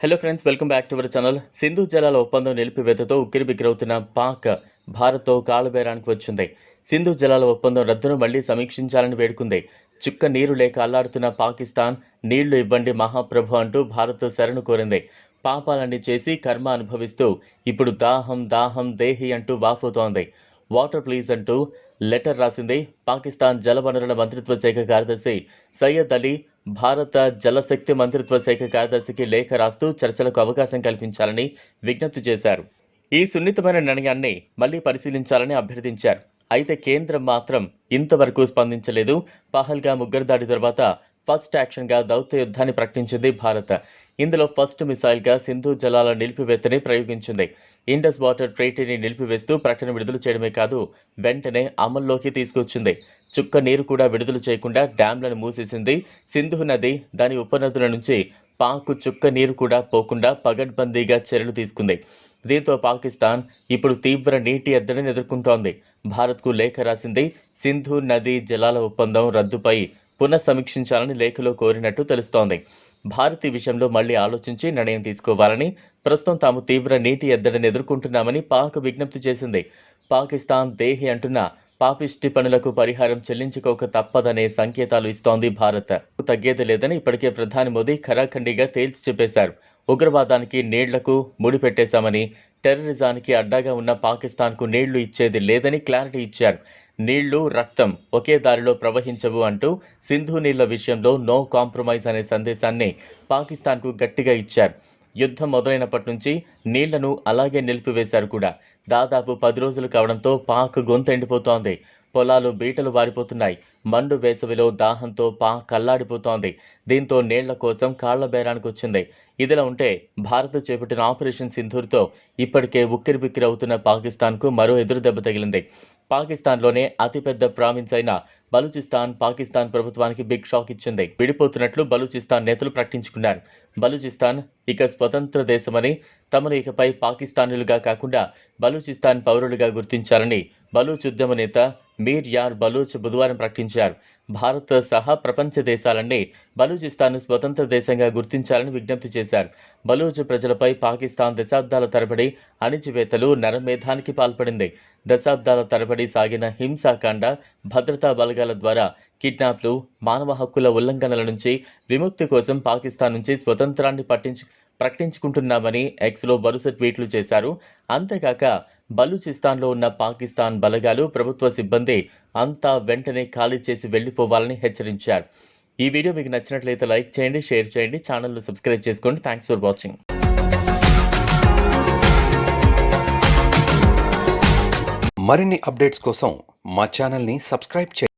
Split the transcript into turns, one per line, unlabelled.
Hello friends welcome back to our channel Sindhu జలాల ఒప్పందం నిలిపివేతతో ఉక్కిరిబిక్కిరవుతున్న పాక్ భారత్తో కాలుబేరానికి వచ్చింది. సింధు జలాల ఒప్పందం రద్దును మళ్ళీ సమీక్షించాలని వేడుకుంది. చుక్క నీరు లేక అల్లాడుతున్న పాకిస్తాన్ నీళ్ళు ఇవ్వండి మహాప్రభు అంటూ భారత్ శరణు కోరింది. పాపాలన్నీ చేసి కర్మ అనుభవిస్తూ ఇప్పుడు దాహం దాహం దేహి అంటూ వాపోతోంది. వాటర్ ప్లీజ్ అంటూ లెటర్ రాసింది పాకిస్తాన్ జలవనరుల మంత్రిత్వ శాఖ కార్యదర్శి సయ్యద్ అలీ. భారత జలశక్తి మంత్రిత్వ శాఖ కార్యదర్శికి లేఖ రాస్తూ చర్చలకు అవకాశం కల్పించాలని విజ్ఞప్తి చేశారు. ఈ సున్నితమైన నిర్ణయాన్ని మళ్ళీ పరిశీలించాలని అభ్యర్థించారు. అయితే కేంద్రం మాత్రం ఇంతవరకు స్పందించలేదు. పహల్గా ముగ్గురు దాడి తర్వాత ఫస్ట్ యాక్షన్గా దౌత్య యుద్ధాన్ని ప్రకటించింది భారత్. ఇందులో ఫస్ట్ మిసైల్గా సింధు జలాల నిలిపివేతని ప్రయోగించింది. ఇండస్ వాటర్ ట్రీటీని నిలిపివేస్తూ ప్రకటన విడుదల చేయడమే కాదు వెంటనే అమల్లోకి తీసుకొచ్చింది. చుక్క నీరు కూడా విడుదల చేయకుండా డ్యాంలను మూసేసింది సింధు నది. దాని ఉపనదుల నుంచి పాకు చుక్క నీరు కూడా పోకుండా పగడ్బందీగా చర్యలు తీసుకుంది. దీంతో పాకిస్తాన్ ఇప్పుడు తీవ్ర నీటి ఎద్దడిని ఎదుర్కొంటోంది. భారత్కు లేఖ రాసింది సింధు నది జలాల ఒప్పందం రద్దుపై పునఃసమీక్షించాలని లేఖలో కోరినట్టు తెలుస్తోంది. భారతి విషయంలో మళ్ళీ ఆలోచించి నిర్ణయం తీసుకోవాలని ప్రస్తుతం తాము తీవ్ర నీటి ఎద్దడిని ఎదుర్కొంటున్నామని పాక్ విజ్ఞప్తి చేసింది. పాకిస్తాన్ దేహి అంటున్న పాపిష్టి పనులకు పరిహారం చెల్లించుకోక తప్పదనే సంకేతాలు ఇస్తోంది భారత్. తగ్గేది లేదని ఇప్పటికే ప్రధాని మోదీ ఖరాఖండిగా తేల్చి చెప్పేశారు. ఉగ్రవాదానికి నీళ్ళకు ముడిపెట్టేశామని టెర్రరిజానికి అడ్డాగా ఉన్న పాకిస్తాన్కు నీళ్ళు ఇచ్చేది లేదని క్లారిటీ ఇచ్చారు. నీళ్ళు రక్తం ఒకే దారిలో ప్రవహించవు అంటూ సింధు నీళ్ళ విషయంలో నో కాంప్రమైజ్ అనే సందేశాన్ని పాకిస్తాన్కు గట్టిగా ఇచ్చారు. యుద్ధం మొదలైనప్పటి నుంచి నీళ్ళను అలాగే నిలిపివేశారు కూడా. దాదాపు పది రోజులు కావడంతో పాక్ గొంతు ఎండిపోతోంది. పొలాలు బీటలు వారిపోతున్నాయి. మండు వేసవిలో దాహంతో పా కల్లాడిపోతోంది దీంతో నీళ్ళ కోసం కాళ్ళ బేరానికి వచ్చింది. ఇదిలా ఉంటే భారత్ చేపట్టిన ఆపరేషన్ సింధూర్తో ఇప్పటికే ఉక్కిరిబిక్కిరి అవుతున్న పాకిస్తాన్కు మరో ఎదురు దెబ్బ తగిలింది. పాకిస్తాన్లోనే అతిపెద్ద ప్రావిన్స్ అయిన బలూచిస్తాన్ పాకిస్తాన్ ప్రభుత్వానికి బిగ్ షాక్ ఇచ్చింది. విడిపోతున్నట్లు బలూచిస్తాన్ నేతలు ప్రకటించుకున్నారు. బలూచిస్తాన్ ఇక స్వతంత్ర దేశమని తమను ఇకపై పాకిస్తానీలుగా కాకుండా బలూచిస్తాన్ పౌరులుగా గుర్తించాలని బలూచ్ ఉద్యమ నేత మీర్ యార్ బలూచ్ బుధవారం ప్రకటించారు. భారత్ సహా ప్రపంచ దేశాలన్నీ బలూచిస్తాన్ స్వతంత్ర దేశంగా గుర్తించాలని విజ్ఞప్తి చేశారు. బలూచ్ ప్రజలపై పాకిస్తాన్ దశాబ్దాల తరబడి అణిచివేతలు నరమేధానికి పాల్పడింది. దశాబ్దాల తరబడి సాగిన హింసాకాండ భద్రతా బలగాల ద్వారా కిడ్నాప్లు మానవ హక్కుల ఉల్లంఘనల నుంచి విముక్తి కోసం పాకిస్తాన్ నుంచి స్వతంత్రాన్ని పట్టించు ప్రకటించుకుంటున్నామని ఎక్స్లో వరుస ట్వీట్లు చేశారు. అంతేకాక బలూచిస్తాన్లో ఉన్న పాకిస్తాన్ బలగాలు ప్రభుత్వ సిబ్బంది అంతా వెంటనే ఖాళీ చేసి వెళ్ళిపోవాలని హెచ్చరించారు. ఈ వీడియో మీకు నచ్చినట్లయితే లైక్ చేయండి షేర్ చేయండి ఛానల్ను సబ్స్క్రైబ్ చేసుకోండి. Thanks for watching.
మరిన్ని అప్డేట్స్ కోసం మా ఛానల్ని సబ్స్క్రైబ్ చేయండి.